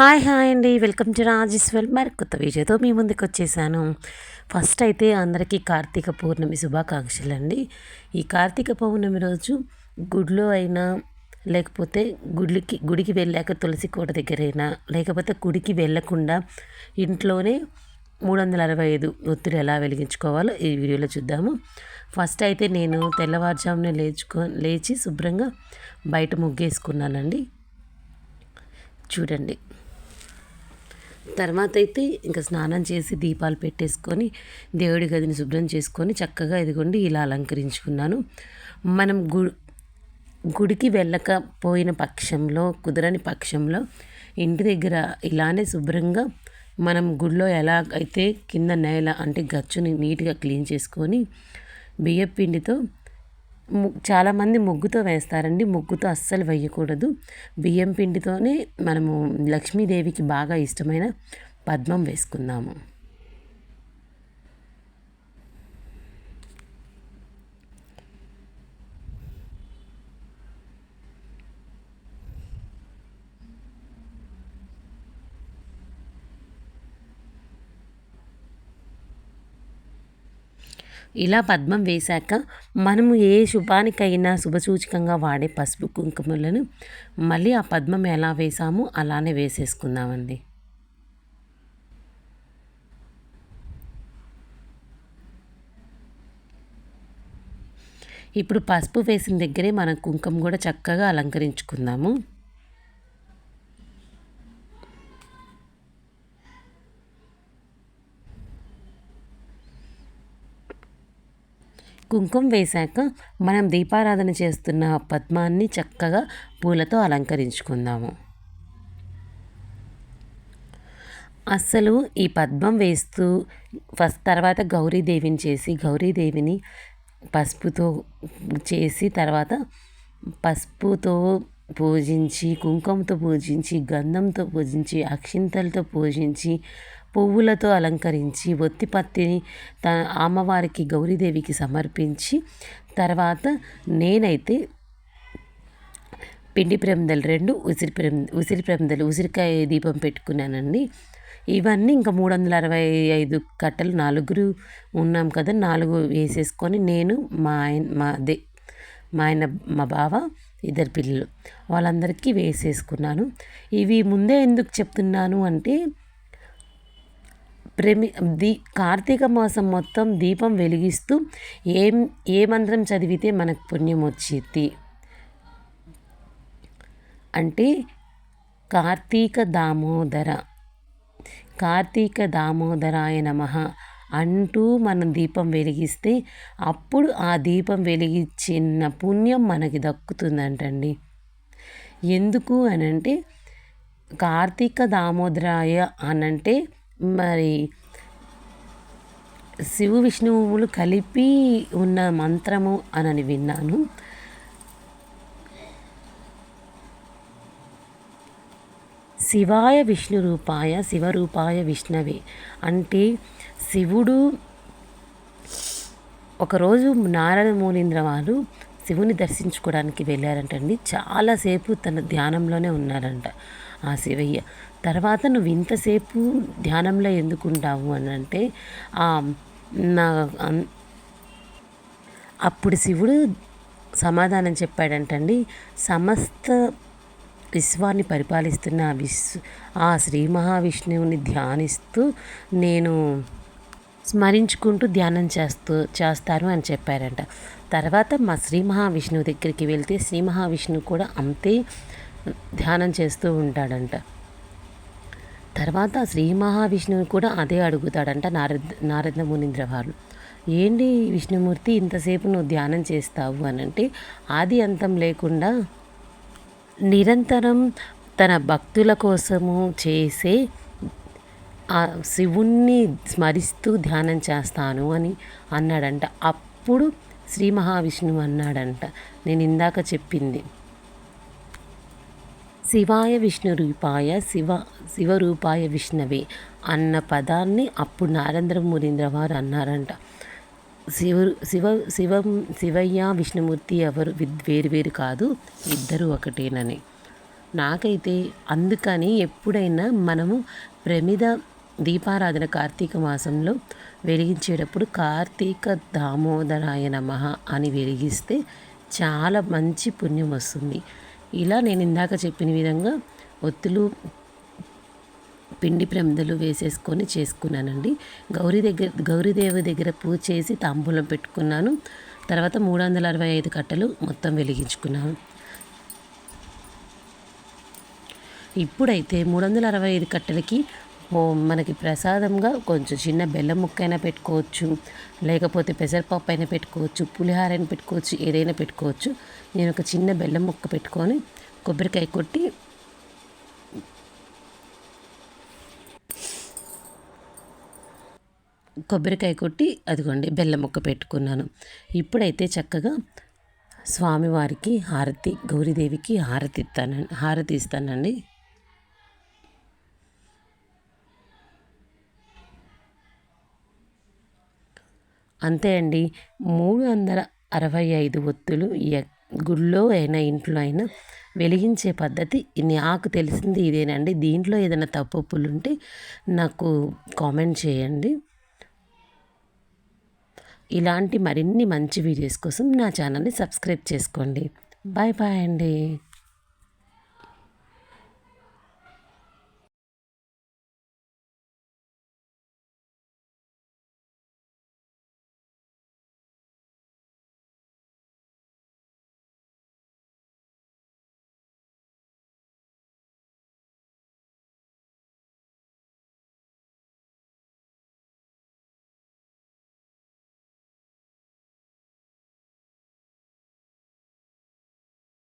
Hi hi అండి. Welcome to Rajeshwar మరి కొత్త విజయతో మీ ముందుకు వచ్చేసాను. ఫస్ట్ అయితే అందరికీ కార్తీక పౌర్ణమి శుభాకాంక్షలు అండి. ఈ కార్తీక పౌర్ణమి రోజు గుడిలో అయినా లేకపోతే గుడికి గుడికి వెళ్ళాక తులసి కోట దగ్గరైనా లేకపోతే గుడికి వెళ్ళకుండా ఇంట్లోనే మూడు వందల అరవై ఐదు ఒత్తిడి ఎలా వెలిగించుకోవాలో ఈ వీడియోలో చూద్దాము. ఫస్ట్ అయితే నేను తెల్లవారుజామునే లేచుకో లేచి శుభ్రంగా బయట ముగ్గేసుకున్నానండి. చూడండి. తర్వాత అయితే ఇంకా స్నానం చేసి దీపాలు పెట్టేసుకొని దేవుడి గదిని శుభ్రం చేసుకొని చక్కగా ఇదిగోండి ఇలా అలంకరించుకున్నాను. మనం గు గుడికి వెళ్ళకపోయిన పక్షంలో కుదరని పక్షంలో ఇంటి దగ్గర ఇలానే శుభ్రంగా మనం గుడిలో ఎలా అయితే కింద నేల అంటే గచ్చుని నీట్గా క్లీన్ చేసుకొని బియ్యపిండితో చాలామంది ముగ్గుతో వేస్తారండి. ముగ్గుతో అస్సలు వేయకూడదు. బియ్యం పిండితోనే మనము లక్ష్మీదేవికి బాగా ఇష్టమైన పద్మం వేసుకుందాము. ఇలా పద్మం వేశాక మనము ఏ శుభానికైనా శుభసూచకంగా వాడే పసుపు కుంకుమలను మళ్ళీ ఆ పద్మం ఎలా వేసామో అలానే వేసేసుకుందామండి. ఇప్పుడు పసుపు వేసిన దగ్గరే మనం కుంకుమ కూడా చక్కగా అలంకరించుకుందాము. కుంకుమ వేశాక మనం దీపారాధన చేస్తున్న పద్మాన్ని చక్కగా పూలతో అలంకరించుకుందాము. అస్సలు ఈ పద్మం వేస్తూ ఫస్ట్ తర్వాత గౌరీదేవిని చేసి గౌరీదేవిని పసుపుతో చేసి తర్వాత పసుపుతో పూజించి కుంకుమతో పూజించి గంధంతో పూజించి అక్షింతలతో పూజించి పువ్వులతో అలంకరించి ఒత్తిపత్తిని త అమ్మవారికి గౌరీదేవికి సమర్పించి తర్వాత నేనైతే పిండి ప్రేమిదలు రెండు ఉసిరి ప్రమి ఉసిరి ప్రేమిదలు ఉసిరికాయ దీపం పెట్టుకున్నానండి. ఇవన్నీ ఇంకా మూడు వందల అరవై ఐదు కట్టలు నాలుగురు ఉన్నాం కదా నాలుగు వేసేసుకొని నేను మా ఆయన మా దే మా ఆయన మా బావ ఇద్దరు పిల్లలు వాళ్ళందరికీ వేసేసుకున్నాను. ఇవి ముందే ఎందుకు చెప్తున్నాను అంటే ప్రేమి దీ కార్తీక మాసం మొత్తం దీపం వెలిగిస్తూ ఏం ఏ మంత్రం చదివితే మనకు పుణ్యం వచ్చింది? అంటే కార్తీక దామోదర. కార్తీక దామోదరాయ నమ అంటూ మనం దీపం వెలిగిస్తే అప్పుడు ఆ దీపం వెలిగించిన పుణ్యం మనకి దక్కుతుందంటండి. ఎందుకు అనంటే కార్తీక దామోదరాయ అనంటే మరి శివ విష్ణువులు కలిపి ఉన్న మంత్రము అని విన్నాను. శివాయ విష్ణు రూపాయ శివరూపాయ విష్ణవే అంటే శివుడు ఒకరోజు నారాయణ మూలీంద్ర వారు శివుని దర్శించుకోవడానికి వెళ్ళారంటండి. చాలాసేపు తన ధ్యానంలోనే ఉన్నారంట ఆ శివయ్య. తర్వాత నువ్వు ఇంతసేపు ధ్యానంలో ఎందుకుంటావు అని అంటే నా అప్పుడు శివుడు సమాధానం చెప్పాడంటండి. సమస్త విశ్వాన్ని పరిపాలిస్తున్న విశ్వ ఆ శ్రీ మహావిష్ణువుని ధ్యానిస్తూ నేను స్మరించుకుంటూ ధ్యానం చేస్తూ చేస్తారు అని చెప్పారంట. తర్వాత మా శ్రీ మహావిష్ణువు దగ్గరికి వెళ్తే శ్రీ మహావిష్ణువు కూడా అంతే ధ్యానం చేస్తూ ఉంటాడంట. తర్వాత శ్రీ మహావిష్ణువు కూడా అదే అడుగుతాడంట నారద నారద మునీంద్ర వారు. ఏంటి విష్ణుమూర్తి ఇంతసేపు నువ్వు ధ్యానం చేస్తావు? అని అంటే ఆది అంతం లేకుండా నిరంతరం తన భక్తుల కోసము చేసే ఆ శివుణ్ణి స్మరిస్తూ ధ్యానం చేస్తాను అని అన్నాడంట. అప్పుడు శ్రీ మహావిష్ణువు అన్నాడంట. నేను ఇందాక చెప్పింది. శివాయ విష్ణు రూపాయ శివ శివరూపాయ విష్ణవే అన్న పదాన్ని అప్పుడు నారేంద్ర మురీంద్ర వారు అన్నారంట. శివ శివ శివం శివయ్య విష్ణుమూర్తి ఎవరు? వేరు వేరు కాదు ఇద్దరు ఒకటేనని. నాకైతే అందుకని ఎప్పుడైనా మనము ప్రమిద దీపారాధన కార్తీక మాసంలో వెలిగించేటప్పుడు కార్తీక దామోదరాయ నమః అని వెలిగిస్తే చాలా మంచి పుణ్యం వస్తుంది. ఇలా నేను ఇందాక చెప్పిన విధంగా ఒత్తులు పిండి ప్రమిదలు వేసేసుకొని చేసుకున్నానండి. గౌరీ దగ్గర గౌరీదేవి దగ్గర పూజ చేసి తాంబూలం పెట్టుకున్నాను. తర్వాత మూడు వందల అరవై ఐదు కట్టలు మొత్తం వెలిగించుకున్నాను. ఇప్పుడైతే మూడు వందల అరవై ఐదు కట్టలకి మనకి ప్రసాదంగా కొంచెం చిన్న బెల్లం ముక్క అయినా పెట్టుకోవచ్చు. లేకపోతే పెసరపప్పు అయినా పెట్టుకోవచ్చు పులిహార అయినా పెట్టుకోవచ్చు ఏదైనా పెట్టుకోవచ్చు. నేను ఒక చిన్న బెల్లం ముక్క పెట్టుకొని కొబ్బరికాయ కొట్టి కొబ్బరికాయ కొట్టి అదిగోండి బెల్లం ముక్క పెట్టుకున్నాను. ఇప్పుడైతే చక్కగా స్వామివారికి హారతి గౌరీదేవికి హారతి ఇస్తాను హారతి ఇస్తానండి. అంతే అండి. మూడు వందల అరవై ఐదు ఒత్తులు గుళ్ళో అయినా ఇంట్లో అయినా వెలిగించే పద్ధతి నాకు తెలిసింది ఇదేనండి. దీంట్లో ఏదైనా తప్పులు ఉంటే నాకు కామెంట్ చేయండి. ఇలాంటి మరిన్ని మంచి వీడియోస్ కోసం నా ఛానల్ని సబ్స్క్రైబ్ చేసుకోండి. బాయ్ బాయ్ అండి.